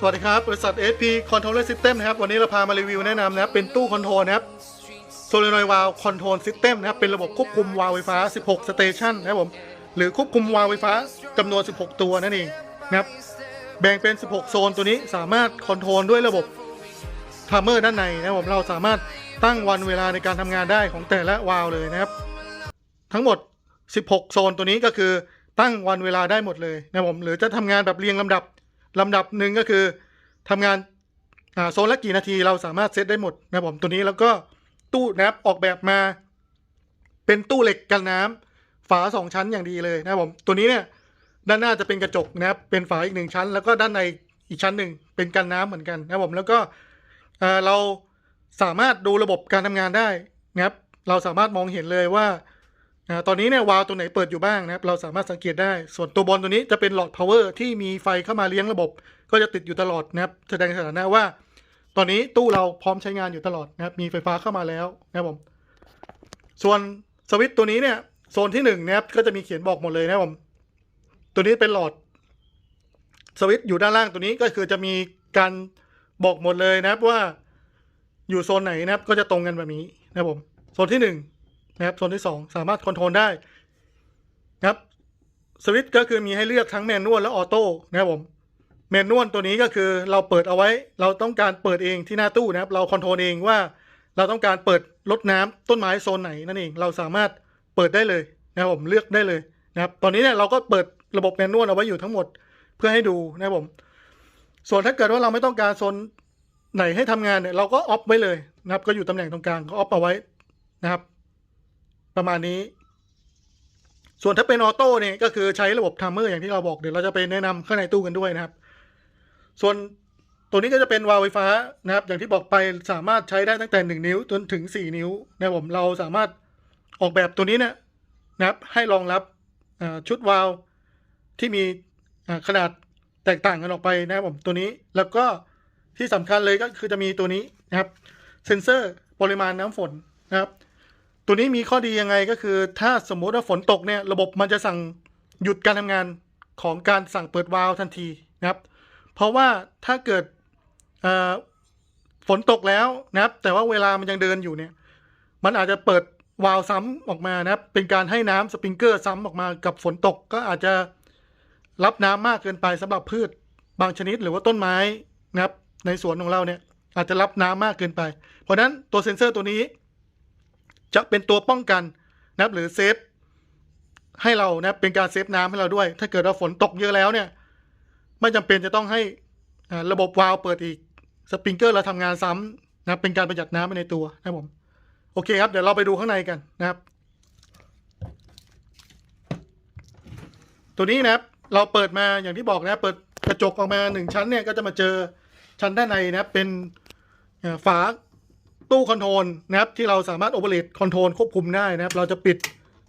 สวัสดีครับ บริษัท SP Controller System นะครับ วันนี้เราพามารีวิวแนะนำนะครับ เป็นตู้คอนโทรลนะครับ Solenoid Valve Control System นะครับ เป็นระบบควบคุมวาล์วไฟฟ้า 16 Station นะครับผม หรือควบคุมวาล์วไฟฟ้าจำนวน 16 ตัวนั่นเองนะครับ แบ่งเป็น 16 โซนตัวนี้สามารถคอนโทรลด้วยระบบทามเมอร์ด้านในนะครับผม เราสามารถตั้งวันเวลาในการทำงานได้ของแต่ละวาล์วเลยนะครับ ทั้งหมด 16 โซนตัวนี้ก็คือตั้งวันเวลาได้หมดเลยนะครับผม หรือจะทำงานแบบเรียงลำดับ ลำดับหนึ่งก็คือทำงานโซนละกี่นาทีเราสามารถเซตได้หมดนะผมตัวนี้แล้วก็ตู้นะครับออกแบบมาเป็นตู้เหล็กกันน้ำฝาสองชั้นอย่างดีเลยนะผมตัวนี้เนี่ยด้านหน้าจะเป็นกระจกนะครับเป็นฝาอีกหนึ่งชั้น แล้วก็ด้านในอีกชั้นหนึ่งเป็นกันน้ำเหมือนกันนะผมแล้วก็เราสามารถดูระบบการทำงานได้นะครับเราสามารถมองเห็นเลยว่า อ่าตอนนี้เนี่ยวาล์วตัวไหนเปิดอยู่บ้างนะครับ เราสามารถสังเกตได้ ส่วนตัวบอลตัวนี้จะเป็นหลอดพาวเวอร์ที่มีไฟเข้ามาเลี้ยงระบบ ก็จะติดอยู่ตลอดนะครับ แสดงสถานะว่า ตอนนี้ตู้เราพร้อมใช้งานอยู่ตลอดนะครับ มีไฟฟ้าเข้ามาแล้วนะครับผม ส่วนสวิตตัวนี้เนี่ยโซนที่หนึ่งนะครับก็จะมีเขียนบอกหมดเลยนะครับผม ตัวนี้เป็นหลอดสวิตอยู่ด้านล่างตัวนี้ก็คือจะมีการบอกหมดเลยนะครับว่าอยู่โซนไหนนะครับก็จะตรงกันแบบนี้นะครับผม โซนที่หนึ่ง นะครับโซนที่ 2 สามารถคอนโทรลได้นะครับสวิตช์ก็คือมีให้เลือกทั้งแมนนวลและออโต้นะครับผมแมนนวลตัวนี้ก็คือเราเปิดเอาไว้ เราต้องการเปิดเองที่หน้าตู้นะครับ เราคอนโทรลเองว่าเราต้องการเปิดลดน้ำต้นไม้โซนไหนนั่นเอง เราสามารถเปิดได้เลยนะครับผมเลือกได้เลยนะครับ ตอนนี้เนี่ยเราก็เปิดระบบแมนนวลเอาไว้อยู่ทั้งหมดเพื่อให้ดูนะครับผม ส่วนถ้าเกิดว่าเราไม่ต้องการโซนไหนให้ทำงานเนี่ยเราก็ออฟไว้เลยนะครับ ก็อยู่ตำแหน่งตรงกลางก็ออฟเอาไว้นะครับ ประมาณนี้ ส่วนถ้าเป็นออโต้เนี่ยก็คือใช้ระบบทัมเมอร์อย่างที่เราบอกเดี๋ยวเราจะไปแนะนำข้างในตู้กันด้วยนะครับ ส่วนตัวนี้ก็จะเป็นวาล์วไฟฟ้านะครับ อย่างที่บอกไปสามารถใช้ได้ตั้งแต่หนึ่งนิ้วจนถึงสี่นิ้วนะครับผมเราสามารถออกแบบตัวนี้เนี่ยนะครับให้รองรับชุดวาล์วที่มีขนาดแตกต่างกันออกไปนะครับผมตัวนี้แล้วก็ที่สำคัญเลยก็คือจะมีตัวนี้นะครับ เซ็นเซอร์ปริมาณน้ำฝนนะครับ ตัวนี้มีข้อดียังไงก็คือ ถ้าสมมติว่าฝนตกเนี่ยระบบมันจะสั่งหยุดการทำงานของการสั่งเปิดวาล์วทันทีนะครับ เพราะว่าถ้าเกิดฝนตกแล้วนะครับ แต่ว่าเวลามันยังเดินอยู่เนี่ย มันอาจจะเปิดวาล์วซ้ำออกมานะครับ เป็นการให้น้ำสปริงเกอร์ซ้ำออกมากับฝนตกก็อาจจะรับน้ำมากเกินไปสำหรับพืชบางชนิดหรือว่าต้นไม้นะครับ ในสวนของเราเนี่ยอาจจะรับน้ำมากเกินไป เพราะฉะนั้นตัวเซ็นเซอร์ตัวนี้ จะเป็นตัวป้องกันนะครับหรือเซฟให้เรานะเป็นการเซฟน้ำให้เราด้วย ถ้าเกิดว่าฝนตกเยอะแล้วเนี่ย ไม่จำเป็นจะต้องให้ระบบวาล์วเปิดอีกสปริงเกอร์เราทำงานซ้ำนะเป็นการประหยัดน้ำไปในตัวนะครับผม โอเคครับ เดี๋ยวเราไปดูข้างในกันนะครับ ตัวนี้นะครับ เราเปิดมาอย่างที่บอกนะเปิดกระจกออกมาหนึ่งชั้นเนี่ยก็จะมาเจอชั้นด้านในนะเป็นฝา ตู้คอนโทรลนะครับที่เราสามารถโอเปเรตคอนโทรลควบคุมได้นะครับ เราจะปิด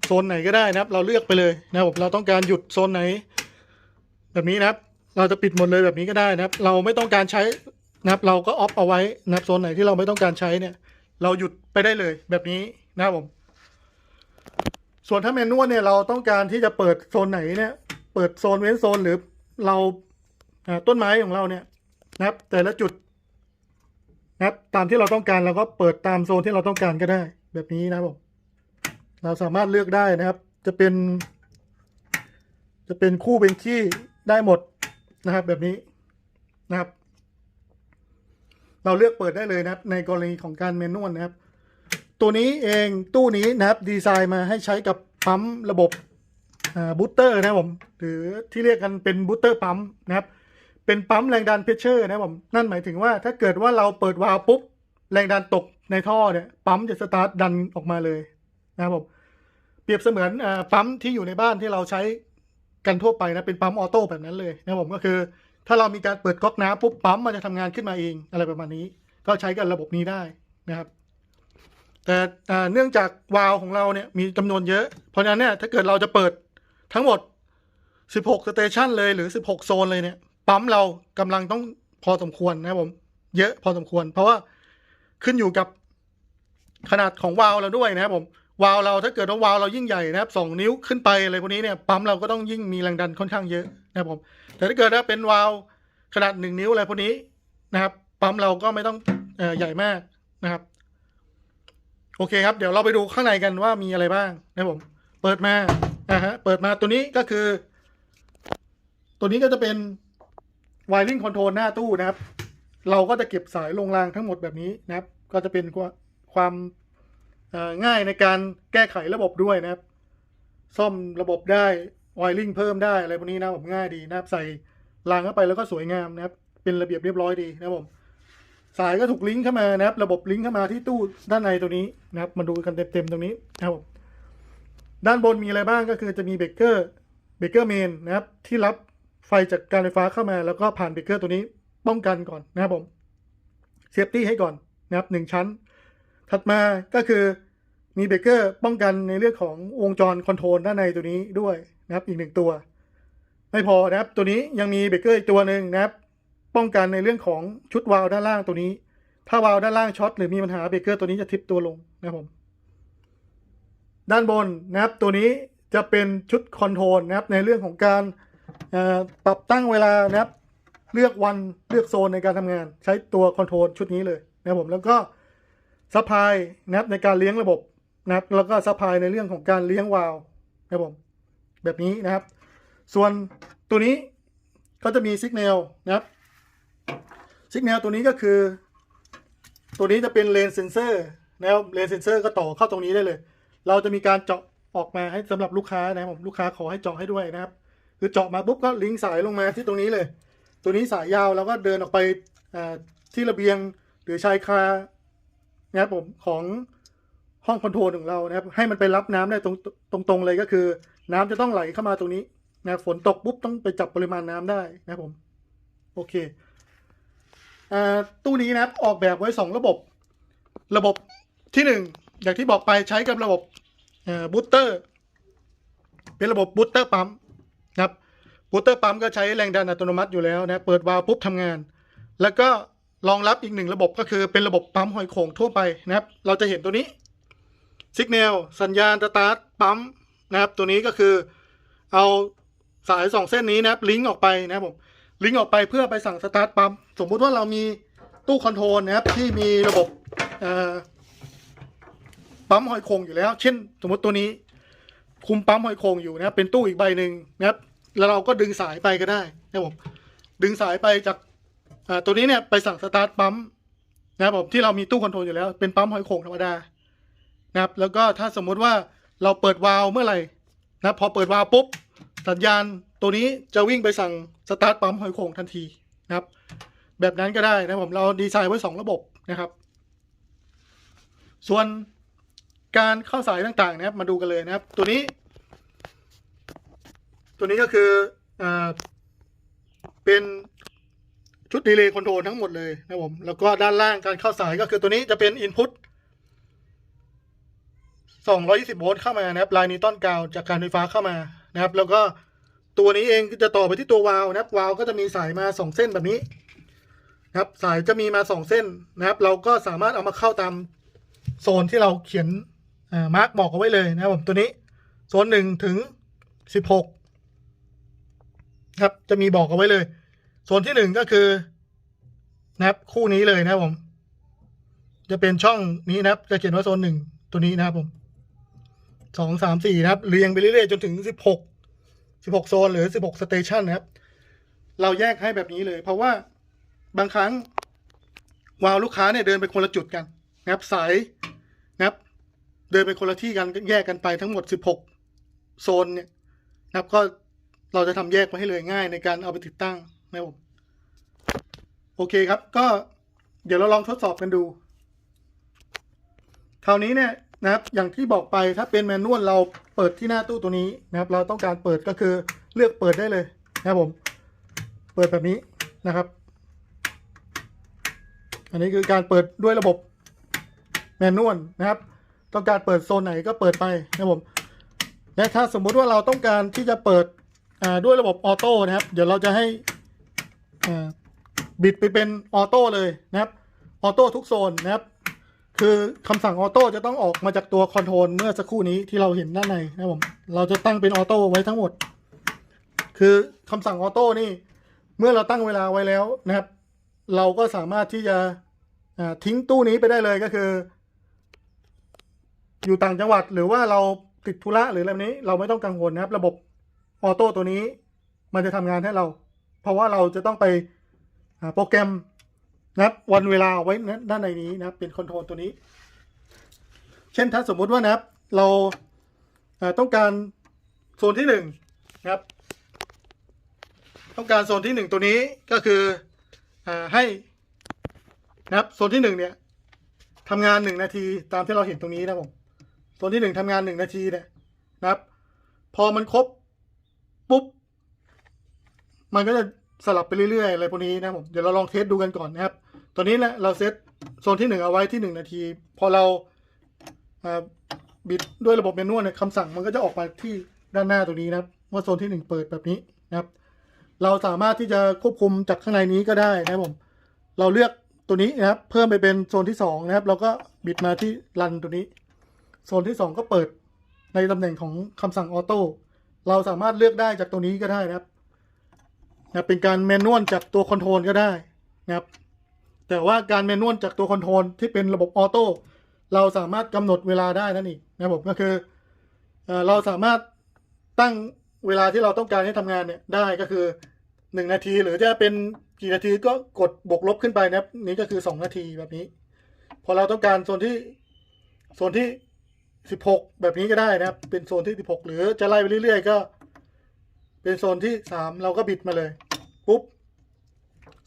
โซนไหนก็ได้นะครับ เราเลือกไปเลยนะครับเราต้องการหยุดโซนไหน แบบนี้นะครับ เราจะปิดหมดเลยแบบนี้ก็ได้นะครับ เราไม่ต้องการใช้นะครับ เราก็ออฟเอาไว้นะครับโซนไหนที่เราไม่ต้องการใช้เนี่ย เราหยุดไปได้เลยแบบนี้นะครับผม ส่วนถ้าแมนนวลเนี่ยเราต้องการที่จะเปิดโซนไหนเนี่ย เปิดโซนเว้นโซนหรือเราต้นไม้ของเราเนี่ยนะครับ แต่ละจุด นะครับ ตามที่เราต้องการเราก็เปิดตามโซนที่เราต้องการก็ได้ แบบนี้นะครับผมเราสามารถเลือกได้นะครับ จะเป็น จะเป็นคู่เป็นขี้ได้หมดนะครับ แบบนี้นะครับ เราเลือกเปิดได้เลยนะครับ ในกรณีของการเมนนวลนะครับ ตัวนี้เองตู้นี้นะครับ ดีไซน์มาให้ใช้กับปั๊มระบบบูตเตอร์นะครับผมหรือที่เรียกกันเป็นบูตเตอร์ปั๊มนะครับ เป็นปั๊มแรงดันเพชเชอร์นะครับผมนั่นหมายถึงว่าถ้าเกิดว่าเราเปิดวาล์วปุ๊บ แรงดันตกในท่อเนี่ยปั๊มจะสตาร์ทดันออกมาเลยนะครับผมเปรียบเสมือนอปั๊มที่อยู่ในบ้านที่เราใช้กันทั่วไปนะเป็นปั๊มออโต้แบบนั้นเลยนะครับผมก็คือ ถ้าเรามีการเปิดก๊อกน้ำปุ๊บปั๊มมันจะทำงานขึ้นมาเองอะไรประมาณนี้ ก็ใช้กับระบบนี้ได้นะครับ แต่เนื่องจากวาล์วของเราเนี่ยมีจำนวนเยอะ เพราะฉะนั้นเนี่ยถ้าเกิดเราจะเปิดทั้งหมด 16 สเตชันเลยหรือ 16 โซนเลยเนี่ย ปั๊มเรากำลังต้องพอสมควรนะครับผม เยอะพอสมควร เพราะว่าขึ้นอยู่กับขนาดของวาล์วเราด้วยนะครับผมวาล์วเราถ้าเกิดว่าวาลเรายิ่งใหญ่นะครับสองนิ้วขึ้นไปอะไรพวกนี้เนี่ยปั๊มเราก็ต้องยิ่งมีแรงดันค่อนข้างเยอะนะครับผม แต่ถ้าเกิดว่าเป็นวาล์วขนาดหนึ่งนิ้วอะไรพวกนี้นะครับ ปั๊มเราก็ไม่ต้องออใหญ่มากนะครับ โอเคครับ เดี๋ยวเราไปดูข้างในกันว่ามีอะไรบ้างนะครับผม เปิดมานะฮะเปิดมาตัวนี้ก็คือ ตัวนี้ก็จะเป็น wiring control หน้าตู้นะครับ เราก็จะเก็บสายลงรางทั้งหมดแบบนี้นะครับ ก็จะเป็นความง่ายในการแก้ไขระบบด้วยนะครับ ซ่อมระบบได้ wiring เพิ่มได้อะไรพวกนี้นะผมง่ายดีนะครับ ใส่รางเข้าไปแล้วก็สวยงามนะครับ เป็นระเบียบเรียบร้อยดีนะครับผมสายก็ถูกลิงก์เข้ามานะครับ ระบบลิงก์เข้ามาที่ตู้ด้านในตัวนี้นะครับ มาดูกันเต็มๆตรงนี้นะครับผมด้านบนมีอะไรบ้างก็คือจะมีเบรกเกอร์เบรกเกอร์เมนนะครับ ที่รับ ไฟจากการไฟฟ้าเข้ามาแล้วก็ผ่านเบรกเกอร์ตัวนี้ป้องกันก่อนนะครับผมเซฟตี้ให้ก่อนนะครับหนึ่งชั้น ถัดมาก็คือมีเบรกเกอร์ป้องกันในเรื่องของวงจรคอนโทรลด้านในตัวนี้ด้วยนะครับอีกหนึ่งตัว ไม่พอนะครับตัวนี้ยังมีเบรกเกอร์อีกตัวหนึ่งนะครับ ป้องกันในเรื่องของชุดวาล์วด้านล่างตัวนี้ ถ้าวาล์วด้านล่างช็อตหรือมีปัญหาเบรกเกอร์ตัวนี้จะทิปตัวลงนะครับผมด้านบนนะครับตัวนี้จะเป็นชุดคอนโทรลนะครับในเรื่องของการ ปรับตั้งเวลานะครับ เลือกวันเลือกโซนในการทำงาน ใช้ตัวคอนโทรลชุดนี้เลยนะครับผมแล้วก็ซัพพลายนะครับในการเลี้ยงระบบนะครับ แล้วก็ซัพพลายในเรื่องของการเลี้ยงวาล์วนะครับผมแบบนี้นะครับ ส่วนตัวนี้ก็จะมีสัญญาณนะครับสัญญาณตัวนี้ก็คือ ตัวนี้จะเป็นเลนเซนเซอร์นะครับเลนเซนเซอร์ก็ต่อเข้าตรงนี้ได้เลย เราจะมีการเจาะออกมาให้สำหรับลูกค้านะครับผมลูกค้าขอให้เจาะให้ด้วยนะครับ คือเจาะมาปุ๊บก็ลิงก์สายลงมาที่ตรงนี้เลย ตัวนี้สายยาวแล้วก็เดินออกไปที่ระเบียงหรือชายคานะครับผมของห้องคอนโทรลของเรานะครับ ให้มันไปรับน้ำได้ตรงตรงๆเลยก็คือ น้ำจะต้องไหลเข้ามาตรงนี้นะฝนตกปุ๊บต้องไปจับปริมาณน้ำได้นะครับผมโอเคตู้นี้นะครับออกแบบไว้สองระบบ ระบบที่หนึ่งอย่างที่บอกไปใช้กับระบบบูตเตอร์ เป็นระบบบูตเตอร์ปั๊ม นะครับบูตเตอร์ปั๊มก็ใช้แรงดันอัตโนมัติอยู่แล้วนะเปิดวาล์วปุ๊บทำงาน แล้วก็รองรับอีกหนึ่งระบบก็คือเป็นระบบปั๊มหอยโข่งทั่วไปนะครับ เราจะเห็นตัวนี้สัญญาณสัญญาณสตาร์ทปั๊มนะครับตัวนี้ก็คือเอาสายสองเส้นนี้นะครับลิงก์ออกไปนะครับผมลิงก์ออกไปเพื่อไปสั่งสตาร์ทปั๊มสมมุติว่าเรามีตู้คอนโทรลนะครับที่มีระบบปั๊มหอยโข่งอยู่แล้ว เช่น สมมติตัวนี้ คุมปั๊มหอยโข่งอยู่นะครับ เป็นตู้อีกใบหนึ่งนะครับ แล้วเราก็ดึงสายไปก็ได้นะครับผมดึงสายไปจากตัวนี้เนี่ยไปสั่งสตาร์ทปั๊มนะครับผมที่เรามีตู้คอนโทรลอยู่แล้วเป็นปั๊มหอยโข่งธรรมดานะครับ แล้วก็ถ้าสมมุติว่าเราเปิดวาล์วเมื่อไหร่นะครับพอเปิดวาล์วปุ๊บสัญญาณตัวนี้จะวิ่งไปสั่งสตาร์ทปั๊มหอยโข่งทันทีนะครับ แบบนั้นก็ได้นะครับผมเราดีไซน์ไว้สองระบบนะครับ ส่วน การเข้าสายต่างๆนะครับ มาดูกันเลยนะครับ ตัวนี้ ตัวนี้ก็คืออเป็นชุดดีเลย์คอนโทรลทั้งหมดเลยนะครับผม แล้วก็ด้านล่างการเข้าสายก็คือตัวนี้จะเป็น Input 220 โวลต์เข้ามานะครับ ลายนิวตันกาวจากการไฟฟ้าเข้ามานะครับ แล้วก็ตัวนี้เองจะต่อไปที่ตัววาล์วนะครับ วาล์วก็จะมีสายมา 2 เส้นแบบนี้นะครับ สายจะมีมา 2 เส้นนะครับ เราก็สามารถเอามาเข้าตามโซนที่เราเขียน อ่ามาร์กบอกเอาไว้เลยนะครับผมตัวนี้โซนหนึ่งถึงสิบหกครับจะมีบอกเอาไว้เลย โซนที่หนึ่งก็คือนะครับคู่นี้เลยนะครับผม จะเป็นช่องนี้นะครับ จะเขียนว่าโซนหนึ่งตัวนี้นะครับผมสองสามสี่นะครับ เรียงไปเรื่อยๆจนถึงสิบหกสิบหกโซนหรือสิบหกสเตชันนะครับ เราแยกให้แบบนี้เลย เพราะว่าบางครั้งวาล์วลูกค้าเนี่ยเดินไปคนละจุดกัน นะครับสายนะครับ เดินไปคนละที่กันแยกกันไปทั้งหมด 16 โซนเนี่ยนะครับก็เราจะทำแยกไว้ให้เลยง่ายในการเอาไปติดตั้งนะครับผมโอเคครับ ก็เดี๋ยวเราลองทดสอบกันดูคราวนี้เนี่ยนะครับ อย่างที่บอกไปถ้าเป็นแมนนวลเราเปิดที่หน้าตู้ตัวนี้นะครับ เราต้องการเปิดก็คือเลือกเปิดได้เลยนะครับผม เปิดแบบนี้นะครับ อันนี้คือการเปิดด้วยระบบแมนนวลนะครับ ต้องการเปิดโซนไหนก็เปิดไปนะครับผมและถ้าสมมุติว่าเราต้องการที่จะเปิดด้วยระบบออโต้นะครับ เดี๋ยวเราจะให้บิดไปเป็นออโต้เลยนะครับออโต้ทุกโซนนะครับ คือคำสั่งออโต้จะต้องออกมาจากตัวคอนโทรลเมื่อสักครู่นี้ที่เราเห็นด้านในนะครับผมเราจะตั้งเป็นออโต้ไว้ทั้งหมด คือคำสั่งออโต้นี่ เมื่อเราตั้งเวลาไว้แล้วนะครับ เราก็สามารถที่จะทิ้งตู้นี้ไปได้เลยก็คือ อยู่ต่างจังหวัดหรือว่าเราติดธุระหรืออะไรแบบนี้ เราไม่ต้องกังวลนะครับ ระบบออโต้ตัวนี้ มันจะทำงานให้เรา เพราะว่าเราจะต้องไปโปรแกรมนะครับวันเวลาไว้ด้านในนี้นะครับ เป็นคอนโทรลตัวนี้ เช่นถ้าสมมุติว่านะครับ เราต้องการโซนที่หนึ่งนะครับ ต้องการโซนที่หนึ่งตัวนี้ก็คืออให้นะครับโซนที่หนึ่งเนี่ยทำงานหนึ่งนาทีตามที่เราเห็นตรงนี้นะครับผม โซนที่หนึ่งทำงานหนึ่งนาทีเนี่ยนะครับ พอมันครบปุ๊บ มันก็จะสลับไปเรื่อยๆอะไรพวกนี้นะผมเดี๋ยวเราลองเทสดูกันก่อนนะครับตัวนี้นะเราเซตโซนที่หนึ่งเอาไว้ที่หนึ่งนาที พอเราบิดด้วยระบบเมนวลเนี่ยคำสั่งมันก็จะออกมาที่ด้านหน้าตรงนี้นะครับ ว่าโซนที่หนึ่งเปิดแบบนี้นะครับ เราสามารถที่จะควบคุมจากข้างในนี้ก็ได้นะครับผม เราเลือกตัวนี้นะครับ เพิ่มไปเป็นโซนที่สองนะครับ เราก็บิดมาที่รันตัวนี้ โซนที่สองก็เปิดในตำแหน่งของคำสั่งออโต้เราสามารถเลือกได้จากตัวนี้ก็ได้นะครับนะเป็นการแมนนวลจากตัวคอนโทรลก็ได้นะครับ แต่ว่าการแมนนวลจากตัวคอนโทรลที่เป็นระบบออโต้เราสามารถกำหนดเวลาได้นั่นเองนะครับผมก็คือเอ่อเราสามารถตั้งเวลาที่เราต้องการให้ทำงานเนี่ยได้ก็คือหนึ่งนาทีหรือจะเป็นกี่นาทีก็กดบวกลบขึ้นไปนะครับ นี่ก็คือสองนาทีแบบนี้ พอเราต้องการโซนที่โซนที่ สิบหกแบบนี้ก็ได้นะครับ เป็นโซนที่สิบหกหรือจะไล่ไปเรื่อยๆ ก็ เป็นโซนที่สามเราก็บิดมาเลยปุ๊บ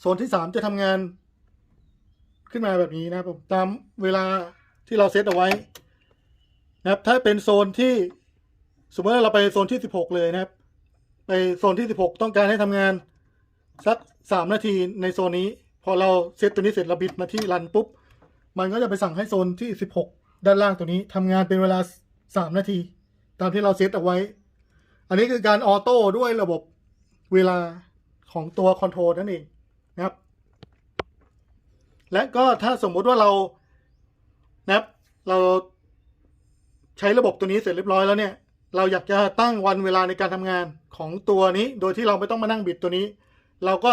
โซนที่สามจะทำงาน ขึ้นมาแบบนี้นะครับผมตามเวลาที่เราเซตเอาไว้ นะครับ ถ้าเป็นโซนที่สมมติว่าเราไปโซนที่สิบหกเลยนะครับ ไปโซนที่สิบหกต้องการให้ทำงานสักสามนาทีในโซนนี้ พอเราเซตตัวนี้เสร็จเราบิดมาที่รันปุ๊บมันก็จะไปสั่งให้โซนที่สิบหก ด้านล่างตัวนี้ทำงานเป็นเวลาสามนาที ตามที่เราเซตเอาไว้ อันนี้คือการออโต้ด้วยระบบเวลาของตัวคอนโทรลนั่นเองนะครับ และก็ถ้าสมมุติว่าเรานะครับเราใช้ระบบตัวนี้เสร็จเรียบร้อยแล้วเนี่ย เราอยากจะตั้งวันเวลาในการทำงานของตัวนี้ โดยที่เราไม่ต้องมานั่งบิดตัวนี้ เราก็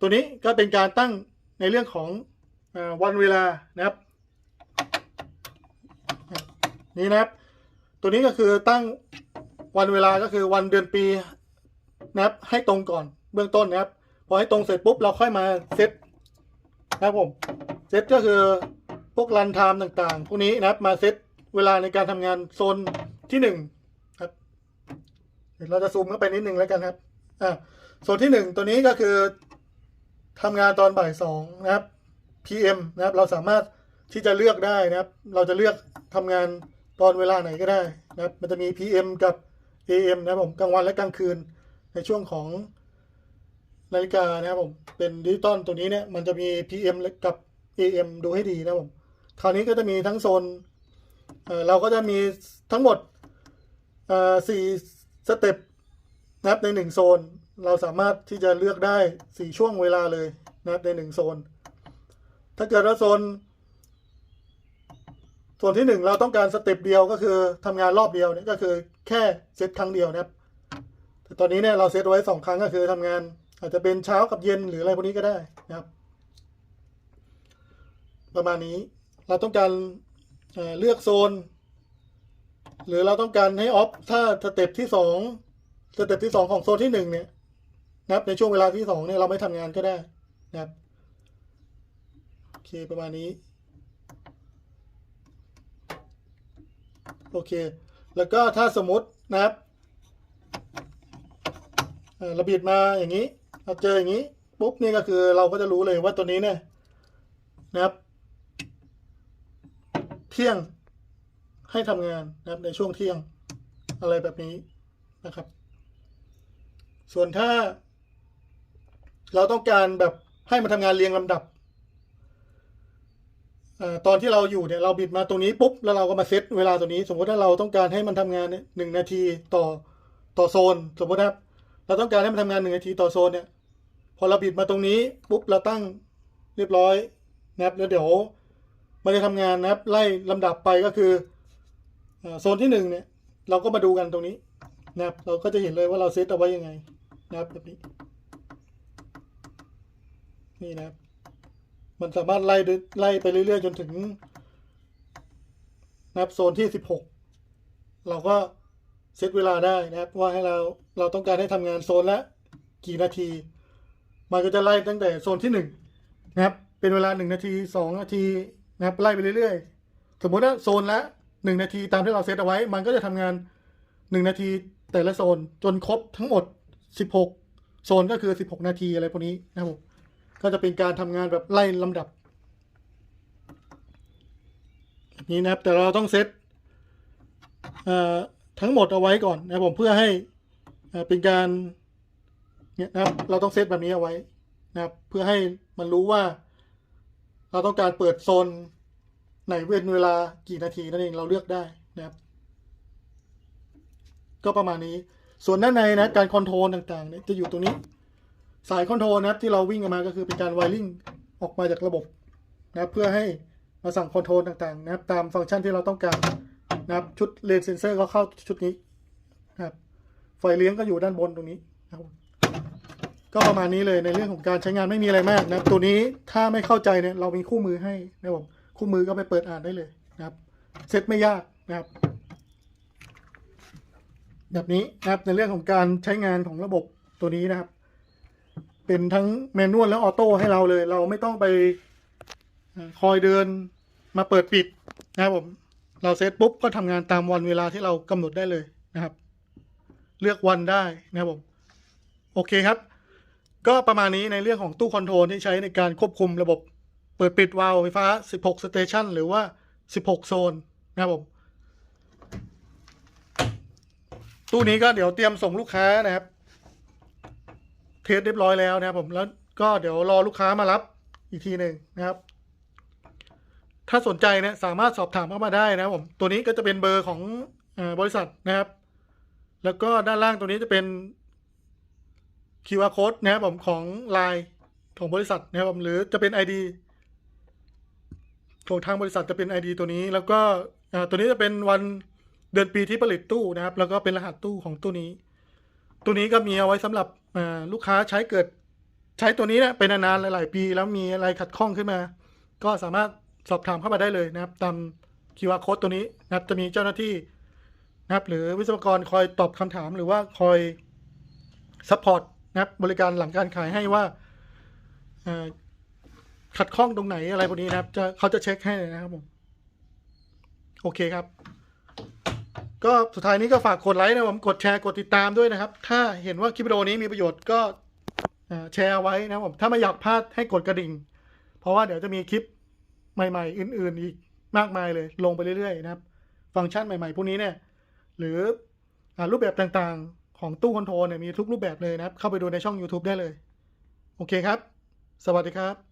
ตัวนี้ก็เป็นการตั้งในเรื่องของวันเวลานะครับ นี่นะครับ ตัวนี้ก็คือตั้งวันเวลาก็คือวันเดือนปีนะครับให้ตรงก่อนเบื้องต้นนะครับ พอให้ตรงเสร็จปุ๊บเราค่อยมาเซตนะครับผมเซตก็คือพวกรันไทม์ต่างๆ พวกนี้นะครับมาเซตเวลาในการทำงานโซนที่หนึ่งครับเดี๋ยวเราจะซูมเข้าไปนิดนึงแล้วกันครับอ่าโซนที่หนึ่งตัวนี้ก็คือทำงานตอนบ่ายสองนะครับ PM นะครับ เราสามารถที่จะเลือกได้นะครับ เราจะเลือกทำงาน ตอนเวลาไหนก็ได้นะครับมันจะมี PM กับ AM นะครับผมกลางวันและกลางคืนในช่วงของนาฬิกานะครับผมเป็นดิจิตอลตัวนี้เนี่ยมันจะมี PM กับ AM ดูให้ดีนะครับผมคราวนี้ก็จะมีทั้งโซนเเราก็จะมีทั้งหมดสี่สเต็ปนะครับในหนึ่งโซน เราสามารถที่จะเลือกได้สี่ช่วงเวลาเลยนะครับในหนึ่งโซน ถ้าเกิดว่าโซน ส่วนที่หนึ่งเราต้องการสเต็ปเดียวก็คือทำงานรอบเดียวเนี่ยก็คือแค่เซตครั้งเดียวนะครับแต่ตอนนี้เนี่ยเราเซตไว้สองครั้งก็คือทำงานอาจจะเป็นเช้ากับเย็นหรืออะไรพวกนี้ก็ได้นะครับ ประมาณนี้เราต้องการเเลือกโซน หรือเราต้องการให้ออฟถ้าสเต็ปที่สองสเต็ปที่สองของโซนที่หนึ่งเนี่ยนะครับในช่วงเวลาที่สองเนี่ยเราไม่ทำงานก็ได้นะครับโอเคประมาณนี้ โอเค แล้วก็ถ้าสมมตินะครับเอ่อเราบิดมาอย่างนี้เราเจออย่างนี้ปุ๊บนี่ก็คือเราก็จะรู้เลยว่าตัวนี้เนี่ยนะครับ เที่ยงให้ทำงานนะครับในช่วงเที่ยงอะไรแบบนี้นะครับ ส่วนถ้า เราต้องการแบบให้มันทำงานเรียงลำดับ ตอนที่เราอยู่เนี่ยเราบิดมาตรงนี้ปุ๊บแล้วเราก็มาเซตเวลาตัวนี้ สมมติถ้าเราต้องการให้มันทำงานหนึ่งนาทีต่อต่อโซน สมมตินะครับ เราต้องการให้มันทำงานหนึ่งนาทีต่อโซนเนี่ย พอเราบิดมาตรงนี้ปุ๊บเราตั้งเรียบร้อยนะครับแล้วเดี๋ยวมันจะทำงานนะครับ ไล่ลำดับไปก็คือโซนที่หนึ่งเนี่ย เราก็มาดูกันตรงนี้นะครับ เราก็จะเห็นเลยว่าเราเซตเอาไว้ยังไง นะครับแบบนี้นี่นะครับ มันสามารถไล่ไล่ไปเรื่อยๆ จนถึงนะครับโซนที่สิบหกเราก็เซตเวลาได้นะครับ ว่าให้เราเราต้องการให้ทำงานโซนละกี่นาที มันก็จะไล่ตั้งแต่โซนที่หนึ่งนะครับ เป็นเวลาหนึ่งนาทีสองนาทีนะครับไล่ไปเรื่อยๆ สมมติว่าโซนละหนึ่งนาทีตามที่เราเซตเอาไว้ มันก็จะทำงานหนึ่งนาทีแต่ละโซนจนครบทั้งหมดสิบหกโซนก็คือสิบหกนาทีอะไรพวกนี้นะครับผม ก็จะเป็นการทำงานแบบไล่ลำดับแบบนี้นะครับแต่เราต้องเซตทั้งหมดเอาไว้ก่อนนะผมเพื่อให้เอ่อเป็นการเนี่ยนะครับเราต้องเซตแบบนี้เอาไว้นะครับเพื่อให้มันรู้ว่า เราต้องการเปิดโซนไหนเว้นเวลากี่นาทีนั่นเองเราเลือกได้นะครับ ก็ประมาณนี้ ส่วนด้านในนะการคอนโทรลต่างๆเนี่ยจะอยู่ตรงนี้ สายคอนโทรลนะครับที่เราวิ่งออกมาก็คือเป็นการไวริงออกมาจากระบบนะครับเพื่อให้มาสั่งคอนโทรลต่างๆนะครับตามฟังก์ชันที่เราต้องการนะครับชุดเลนเซนเซอร์ก็เข้าชุดนี้นะครับไฟเลี้ยงก็อยู่ด้านบนตรงนี้นะครับก็ประมาณนี้เลยในเรื่องของการใช้งานไม่มีอะไรมากนะครับตัวนี้ถ้าไม่เข้าใจเนี่ยเรามีคู่มือให้นะครับผมคู่มือก็ไปเปิดอ่านได้เลยนะครับเซตไม่ยากนะครับ แบบนี้นะครับในเรื่องของการใช้งานของระบบตัวนี้นะครับ เป็นทั้งแมนนวลและออโต้ให้เราเลย เราไม่ต้องไปคอยเดินมาเปิดปิดนะครับผม เราเซตปุ๊บก็ทำงานตามวันเวลาที่เรากำหนดได้เลยนะครับ เลือกวันได้นะครับผม โอเคครับ ก็ประมาณนี้ในเรื่องของตู้คอนโทรลที่ใช้ในการควบคุมระบบเปิดปิดวาล์วไฟฟ้า 16 สเตชันหรือว่า 16 โซนนะครับผม ตู้นี้ก็เดี๋ยวเตรียมส่งลูกค้านะครับ เทสเรียบร้อยแล้วนะครับผมแล้วก็เดี๋ยวรอลูกค้ามารับอีกทีหนึ่งนะครับ ถ้าสนใจเนี่ยสามารถสอบถามเข้ามาได้นะครับผมตัวนี้ก็จะเป็นเบอร์ของอบริษัทนะครับ แล้วก็ด้านล่างตัวนี้จะเป็น QR code นะครับผมของ Line ของบริษัทนะครับผมหรือจะเป็น ID ของทางบริษัทจะเป็น ID ตัวนี้ แล้วก็อ่าตัวนี้จะเป็นวันเดือนปีที่ผลิตตู้นะครับ แล้วก็เป็นรหัสตู้ของตู้นี้ ตัวนี้ก็มีเอาไว้สำหรับลูกค้าใช้เกิดใช้ตัวนี้เนะเป็นนานๆหลาย ๆ ปี แล้วมีอะไรขัดข้องขึ้นมา ก็สามารถสอบถามเข้ามาได้เลยนะครับ ตาม QR code ตัวนี้นะครับจะมีเจ้าหน้าที่นะครับ หรือวิศวกรคอยตอบคำถามหรือว่าคอยซัพพอร์ตนะครับบริการหลังการขายให้ว่าขัดข้องตรงไหนอะไรพวกนี้นะครับจะเขาจะเช็คให้นะครับผม โอเคครับ ก็สุดท้ายนี้ก็ฝากกดไลค์นะครับผมกดแชร์กดติดตามด้วยนะครับ ถ้าเห็นว่าคลิปวิดีโอนี้มีประโยชน์ก็แชร์ไว้นะครับผมถ้าไม่อยากพลาดให้กดกระดิ่ง เพราะว่าเดี๋ยวจะมีคลิปใหม่ๆ อื่น ๆ อีกมากมายเลย ลงไปเรื่อยๆนะครับ ฟังก์ชันใหม่ๆพวกนี้เนี่ยหรืออรูปแบบต่างๆของตู้คอนโทรลเนี่ยมีทุกรูปแบบเลยนะครับ เข้าไปดูในช่อง YouTube ได้เลย โอเคครับ สวัสดีครับ